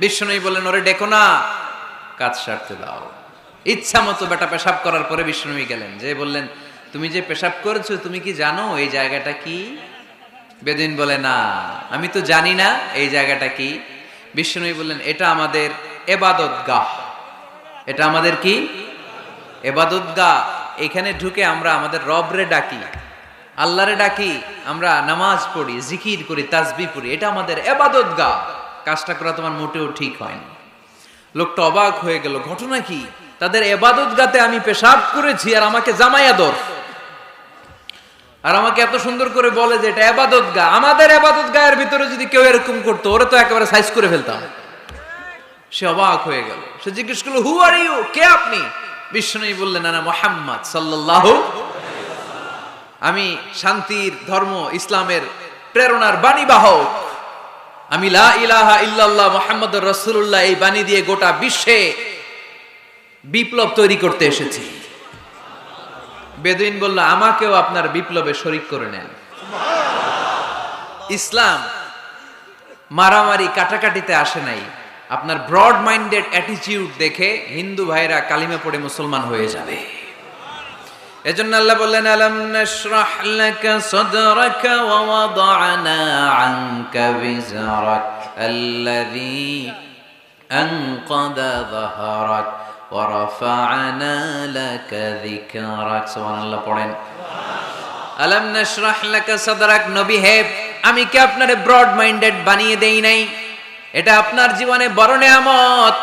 বিষ্ণুই বললেন, ওরে ডেকো না, কাজ সারতে দাও। ইচ্ছা মতো বেটা পেশাব করার পরে বিষ্ণুই গেলেন। যে বললেন, তুমি যে পেশাব করেছ, তুমি কি জানো এই জায়গাটা কি? বেদিন বলে, না, আমি তো জানি না এই জায়গাটা কি। বিষ্ণুই বললেন, এটা আমাদের এবাদত গাহ এটা আমাদের কি? এবাদত গা এখানে ঢুকে আমরা আমাদের রবরে ডাকি, আল্লাহরে ডাকি, আমরা নামাজ পড়ি, জিকির করি তাসবি পড়ি, এটা আমাদের এবাদত গা কাজটা করা তোমার মোটেও ঠিক হয়নি। লোকটা অবাক হয়ে গেল, ঘটনা কি? তাদের এবাদত গাতে আমি পেশাব করেছি আর আমাকে জামাই আদর আর আমাকে এত সুন্দর করে বলে যে, এটা এবাদত গা। আমাদের এবাদত গায়ের ভিতরে যদি কেউ এরকম করতো, ওরা তো একেবারে সাইজ করে ফেলতাম। সে অবাক হয়ে গেল। সে জিজ্ঞেস করল হু আর ইউ কে আপনি? বিষ্ণু বললেন না মোহাম্মদ সাল্লাহ আমি শান্তির ধর্ম, ইসলামের প্রেরণার বাণী বাহক। আমি লা ইলাহা ইল্লাল্লাহ রসুল্লাহ এই বাণী দিয়ে গোটা বিশ্বে বিপ্লব তৈরি করতে এসেছি। বেদুইন বলল, আমাকেও আপনার বিপ্লবে শরিক করে নেন। ইসলাম মারামারি কাটাকাটিতে আসে নাই। আপনার ব্রড মাইন্ডেড অ্যাটিটিউড দেখে হিন্দু ভাইরা কালিমে পড়ে মুসলমান হয়ে যাবে। এজন্য আল্লাহ বললেন, আলাম নাশরাহ লাকা সাদরাকা ওয়া ওয়াদা'না আনকা বিজরাক আল্লাযী আনকাদা যাহরাক ওয়া রাফা'না লাকা যিকরাক। সুবহানাল্লাহ, পড়েন। আলাম নাশরাহ লাকা সাদরাক, নবী হে, আমি কি আপনারে ব্রড মাইন্ডেড বানিয়ে দেই নাই? এটা আপনার জীবনে বড় নেয়ামত।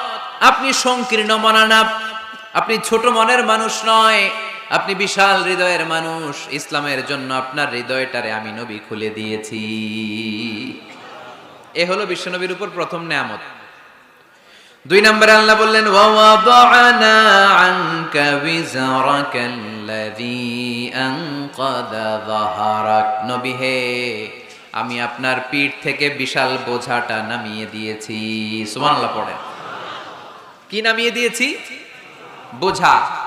আপনি সংকীর্ণ মনা না আপনি ছোট মনের মানুষ নয়। আপনি বিশাল হৃদয়ের মানুষ, ইসলামের জন্য আপনার হৃদয়টারে আমি নবী খুলে দিয়েছি। এ হলো বিশ্বনবীর উপর প্রথম নেয়ামত। দুই নম্বরে আল্লাহ বললেন নবী হে, আমি আপনার পিঠ থেকে বিশাল বোঝাটা নামিয়ে দিয়েছি। সুবহানাল্লাহ পড়েন। কি নামিয়ে দিয়েছি? বোঝা।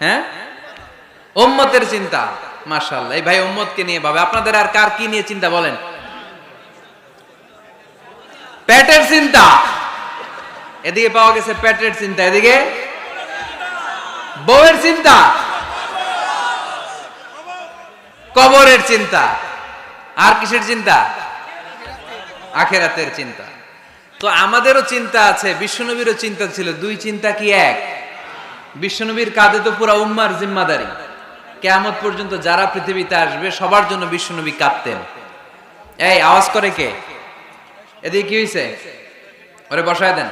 হ্যাঁ? ওম্মতের চিন্তা, মাশাআল্লাহ। এই ভাই ওম্মতকে নিয়ে ভাবে, আপনাদের আর কার কি নিয়ে চিন্তা বলেন? পেটের চিন্তা। এদিকে পাওয়া গেছে পেটের চিন্তা, এদিকে? বউয়ের চিন্তা। কবরের চিন্তা। আর কিসের চিন্তা? আখেরাতের চিন্তা। তো আমাদেরও চিন্তা আছে, বিশ্বনবীরও চিন্তা ছিল, দুই চিন্তা কি এক? বিশ্বনবীর কাঁধে তো পুরা উম্মার জিম্মাদারি। কেয়ামত পর্যন্ত যারা পৃথিবীতে আসবে, সবার জন্য বিশ্বনবী কাঁদতেন এই, আওয়াজ করে কে? এদিকে কি হয়েছে ওরে বসায় দেন।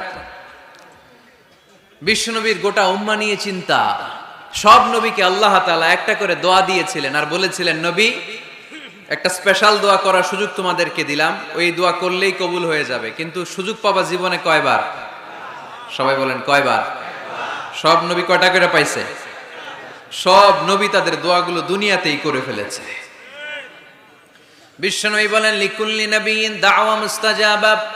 বিশ্বনবীর গোটা উম্মা নিয়ে চিন্তা। সব নবীকে আল্লাহ তাআলা একটা করে দোয়া দিয়েছিলেন আর বলেছিলেন, নবী, একটা স্পেশাল দোয়া করার সুযোগ তোমাদেরকে দিলাম। ওই দোয়া করলেই কবুল হয়ে যাবে। কিন্তু সুযোগ পাবা জীবনে কয়বার? সবাই বলেন, কয়বার? সব নবী কয়টা করে পাইছে? সব নবী তাদের দোয়াগুলো দুনিয়াতেই করে ফেলেছে। বিশ্বনবী বলেন, লিকুল্লি নবীন দাওয়া মুস্তাজাবা।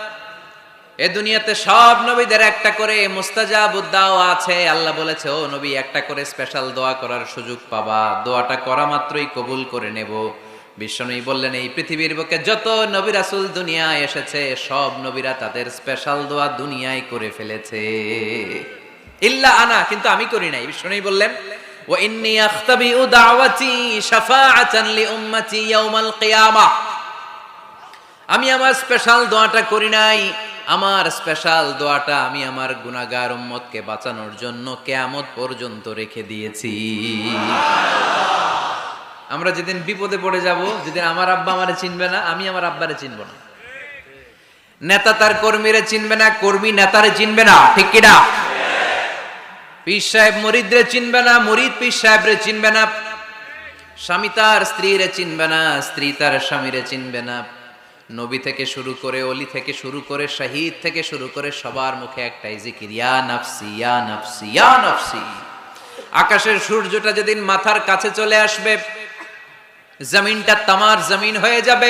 এ দুনিয়াতে সব নবীদের একটা করে মুস্তাজাব দাওয়া আছে। আল্লাহ বলেছে, ও নবী, একটা করে স্পেশাল দোয়া করার সুযোগ পাবা। দোয়াটা করা মাত্রই কবুল করে নেব। বিশ্বনবী বললেন, এই পৃথিবীর বুকে যত নবী রাসূল দুনিয়ায় এসেছে, সব নবীরা তাদের স্পেশাল দোয়া দুনিয়ায় করে ফেলেছে। ইল্লা আনা, কিন্তু আমি করি নাই। বিশ্বনবী বললেন আমি আমার স্পেশাল দোয়াটা করি নাই। আমার স্পেশাল দোয়াটা আমি আমার উম্মতকে বাঁচানোর জন্য কেয়ামত পর্যন্ত রেখে দিয়েছি। আমরা যেদিন বিপদে পড়ে যাব, যেদিন আমার আব্বা আমারে চিনবে না, আমি আমার আব্বারে চিনব না। নেতা তার কর্মীরে চিনবে না, কর্মী নেতারে চিনবে না, ঠিক কিনা পীর সাহেব মরিদরে চিনবে না, মরিদ পীর সাহেবরে চিনবে না। স্বামী তার স্ত্রীরে চিনবে না, স্ত্রী তার স্বামীরে চিনবে না। নবী থেকে শুরু করে, অলি থেকে শুরু করে, শহীদ থেকে শুরু করে সবার মুখে একটাই জিকির, ইয়া নাফসি ইয়া নাফসি ইয়া নাফসি। আকাশের সূর্যটা যেদিন মাথার কাছে চলে আসবে, জমিনটা তামার জমিন হয়ে যাবে।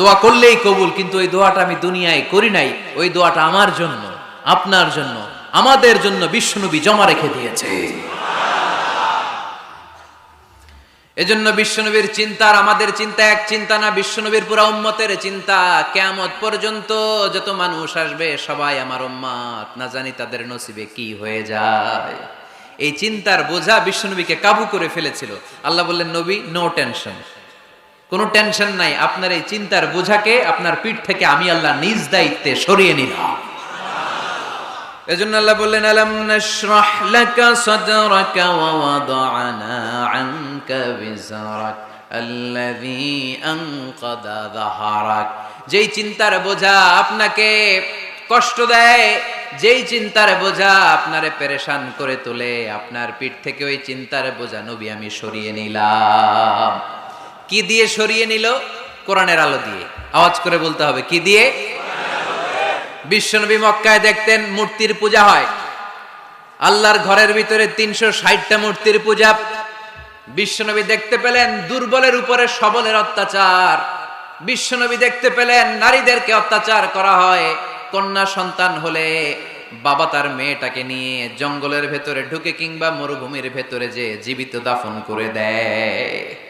দোয়া করলেই কবুল, কিন্তু ওই দোয়াটা আমি দুনিয়ায় করি নাই, ওই দোয়াটা আমার জন্য, আপনার জন্য, আমাদের জন্য বিশ্বনবী জমা রেখে দিয়েছে। এজন্য বিশ্বনবীর চিন্তা আর আমাদের চিন্তা এক চিন্তা না, বিশ্বনবীর পুরা উম্মতের চিন্তা কেমত পর্যন্ত যত মানুষ আসবে, সবাই আমার উম্মাত না জানি তাদের নসিবে কি হয়ে যায়। এই চিন্তার বোঝা বিশ্বনবীকে কাবু করে ফেলেছিল। আল্লাহ বললেন, নবী নো টেনশন কোনো টেনশন নাই, আপনার এই চিন্তার বোঝাকে আপনার পিঠ থেকে আমি আল্লাহ নিজ দায়িত্বে সরিয়ে নিলাম। এজন্য আল্লাহ বললেন লাকা সাদরাকা ওয়া ওয়াদানা আনকা আল্লাযী আনকাদা যাহারাক। যেই চিন্তার বোঝা আপনাকে কষ্ট দেয়, যেই চিন্তার বোঝা আপনারে পেরেশান করে তোলে, আপনার পিঠ থেকে ওই চিন্তার বোঝা নবী আমি সরিয়ে নিলাম। কি দিয়ে সরিয়ে নিল? কোরআনের আলো দিয়ে। আওয়াজ করে বলতে হবে, কি দিয়ে? বিশ্বনবী মক্কায় দেখতেন মূর্তির পূজা হয়। আল্লাহর ঘরের ভিতরে তিনশো ষাটটা মূর্তির পূজা। বিশ্বনবী দেখতে পেলেন দুর্বলের উপরে সবলের অত্যাচার। বিশ্বনবী দেখতে পেলেন নারীদেরকে অত্যাচার করা হয়। কন্যা সন্তান হলে বাবা তার মেয়েটাকে নিয়ে জঙ্গলের ভেতরে ঢুকে কিংবা মরুভূমির ভেতরে যে জীবিত দাফন করে দেয়।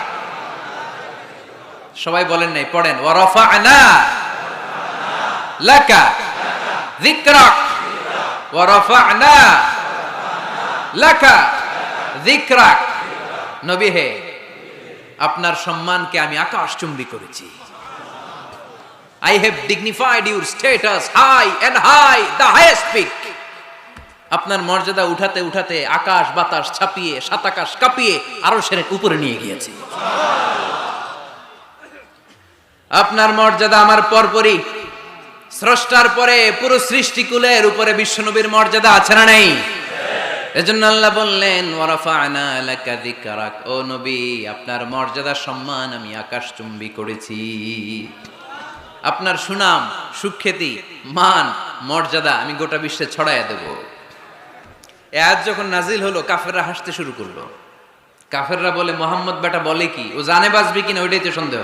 সবাই বলেন নাই, পড়েন ওয়ারফা আনা লাকা যিকরাক ওয়ারফা আনা লাকা যিকরাক। নবী হে, আপনার সম্মানকে আমি আকাশ চুম্বি করেছি। I have dignified your status high and high the highest peak আপনার মর্যাদা উঠাতে উঠাতে আকাশ বাতাস ছাপিয়ে, সাত আকাশ কাঁপিয়ে আরও সেরে উপরে নিয়ে গিয়েছি। আপনার মর্যাদা আমার পরপরই। স্রষ্টার পরে পুরো সৃষ্টিকুলের উপরে বিশ্বনবীর মর্যাদা আছে না নেই? এজন্য আল্লাহ বললেন, ওয়ারাফা'না লাকা যিকরাক। ও নবী, আপনার মর্যাদা সম্মান আমি আকাশচুম্বী করেছি। আপনার সুনাম, সুখ্যাতি, মান, মর্যাদা আমি গোটা বিশ্বে ছড়াইয়া দেব। আয়াত যখন নাজিল হলো, কাফেররা হাসতে শুরু করল। কাফেররা বলে, মোহাম্মদ বেটা বলে কি? ও জানে বাজবি কিনা ওইটাই তো সন্দেহ।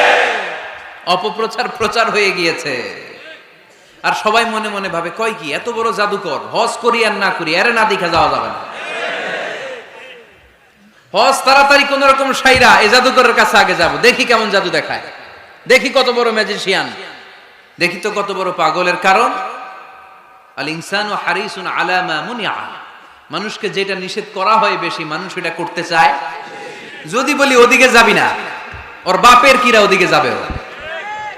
অপপ্রচার প্রচার হয়ে গিয়েছে। আর সবাই মনে মনে ভাবে, কয় কি, এত বড় জাদুকর, হজ করি আর না করি, আরে না দেখা যাওয়া যাবে না। হজ তাড়াতাড়ি কোন রকম সাইরা এই জাদুকরের কাছে আগে যাব, দেখি কেমন জাদু দেখায়। দেখি কত বড় ম্যাজিশিয়ান দেখি তো কত বড় পাগলের কারণ। আল ইনসান ও হারিসুন আলামা মুনিয়া, মানুষকে যেটা নিষেধ করা হয় বেশি, মানুষ এটা করতে চায়। যদি বলি ওদিকে যাবি না, ওর বাপের কিরা ওদিকে যাবে ও।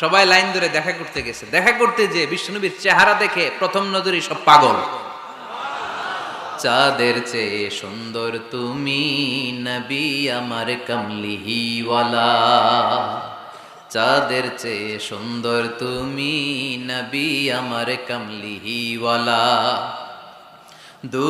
সবাই লাইন ধরে দেখা করতে গেছে। দেখা করতে যে বিষ্ণুবীর চেহারা দেখে প্রথম নজরই সব পাগল। চাঁদের চেয়ে সুন্দর তুমি নবী আমার কমলিহিওয়ালা। চাঁদের চেয়ে সুন্দর তুমি নবী আমার কমলিহিওয়ালা। দু